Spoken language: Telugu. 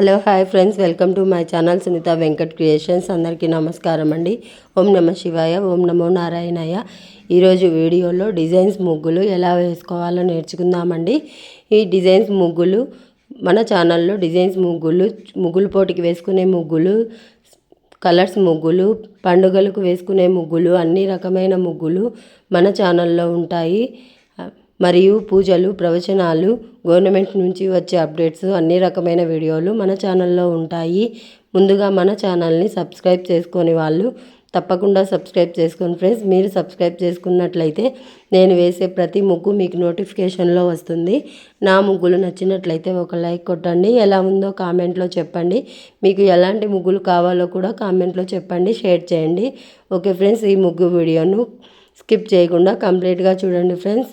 Hello hi friends. Welcome to my channel Sunitha Venkat creations. అందరికీ నమస్కారం అండి. ఓం నమ శివాయ ఓం నమో నారాయణయ్య. ఈరోజు వీడియోలో డిజైన్స్ ముగ్గులు ఎలా వేసుకోవాలో నేర్చుకుందామండి. ఈ డిజైన్స్ ముగ్గులు మన ఛానల్లో డిజైన్స్ ముగ్గులు ముగ్గులు పోటీకి వేసుకునే ముగ్గులు కలర్స్ ముగ్గులు పండుగలకు వేసుకునే ముగ్గులు అన్ని రకమైన ముగ్గులు మన ఛానల్లో ఉంటాయి. మరియు పూజలు ప్రవచనాలు గవర్నమెంట్ నుంచి వచ్చే అప్డేట్స్ అన్ని రకమైన వీడియోలు మన ఛానల్లో ఉంటాయి. ముందుగా మన ఛానల్ని సబ్స్క్రైబ్ చేసుకొని వాళ్ళు తప్పకుండా సబ్స్క్రైబ్ చేసుకోండి ఫ్రెండ్స్. మీరు సబ్స్క్రైబ్ చేసుకున్నట్లయితే నేను వేసే ప్రతి ముగ్గు మీకు నోటిఫికేషన్లో వస్తుంది. నా ముగ్గులు నచ్చినట్లయితే ఒక లైక్ కొట్టండి. ఎలా ఉందో కామెంట్లో చెప్పండి. మీకు ఎలాంటి ముగ్గులు కావాలో కూడా కామెంట్లో చెప్పండి షేర్ చేయండి. ఓకే ఫ్రెండ్స్ ఈ ముగ్గు వీడియోను స్కిప్ చేయకుండా కంప్లీట్గా చూడండి friends.